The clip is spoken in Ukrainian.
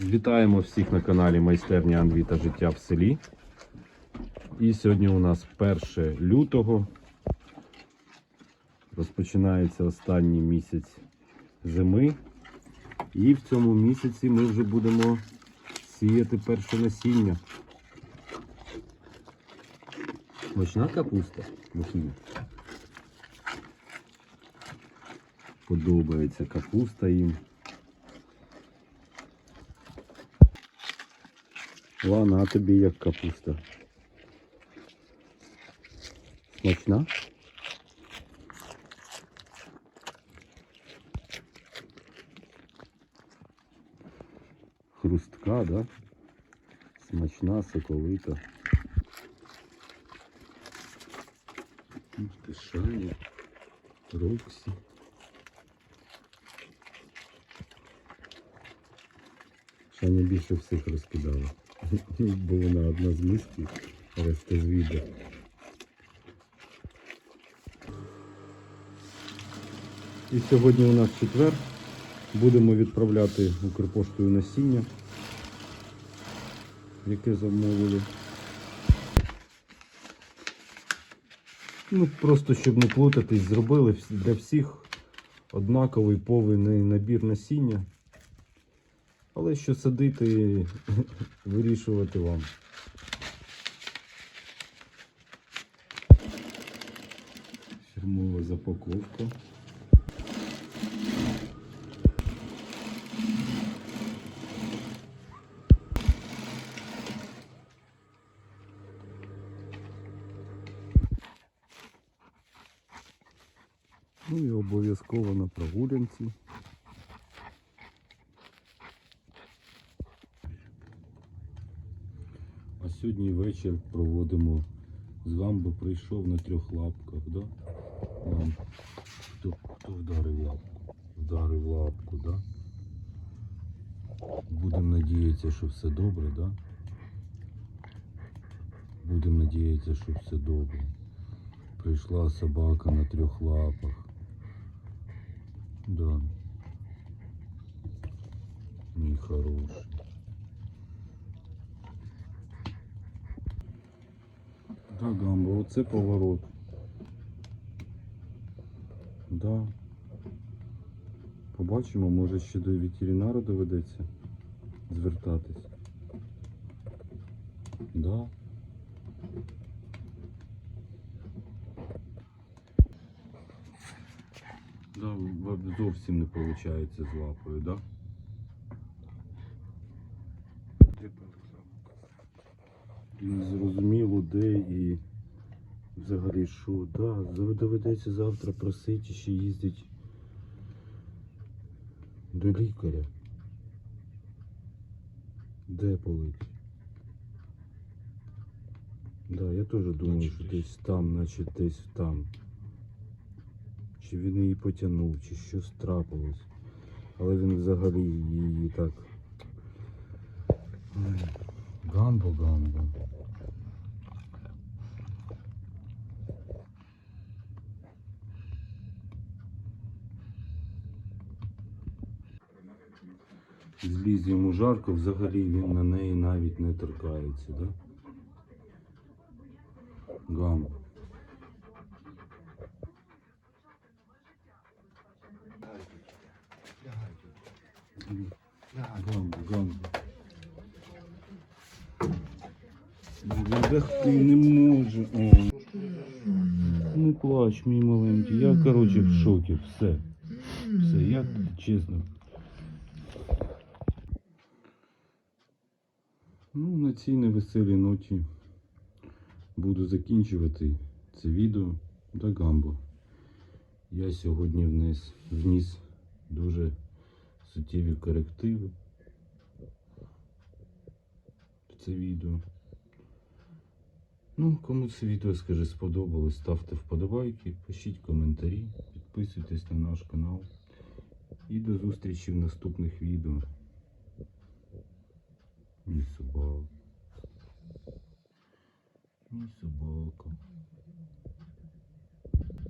Вітаємо всіх на каналі Майстерня Анві та життя в селі. І сьогодні у нас 1 лютого. Розпочинається останній місяць зими. І в цьому місяці ми вже будемо сіяти перше насіння. Смачна капуста Мухія. Подобається капуста їм. Лана, тобі як капуста? Смачна? Хрустка, да? Смачна, соковита. Шаня, Роксі. Шаня більше всіх розкидала. Бо вона одна з миски, решта з відео. І сьогодні у нас четвер. Будемо відправляти Укрпоштою насіння, яке замовили. Ну, просто щоб не плутатись, зробили для всіх однаковий повний набір насіння. Але що садити, вирішувати вам. Фірмова запаковка. Ну і обов'язково на прогулянці. Сьогодні вечір проводимо з гамбо прийшов на трьох лапках, да? Гамбо. Хто, хто вдарив лапку? Вдарив лапку, да? Будемо надіятися, що все добре, да? Будемо надіятися, що все добре. Прийшла собака на трьох лапах. Да. Мій хороший. Да, Гамбо, оце поворот. Да. Побачимо, може ще до ветеринара доведеться звертатись. Да. Да, в- зовсім не виходить з лапою, да? І не де і взагалі що. Да, доведеться завтра просити ще їздити до лікаря. Де болить? Да, я теж думаю, що десь. там, наче десь там. Чи він її потягнув, чи щось трапилось. Але він взагалі її так. Ой, Гамбо, Зліз йому жарко, взагалі він на неї навіть не торкається, да? Гамбо, гамбо. Видохти не може. Не плач, мій маленький. Я, коротше, в шокі. Все. Все, я чесно. Ну, на цій невеселій ноті буду закінчувати це відео до гамбо. Я сьогодні вниз, вніс дуже суттєві корективи в це відео. Ну, кому це відео, скажи, сподобалось, ставте вподобайки, пишіть коментарі, підписуйтесь на наш канал. І до зустрічі в наступних відео. isso, boca.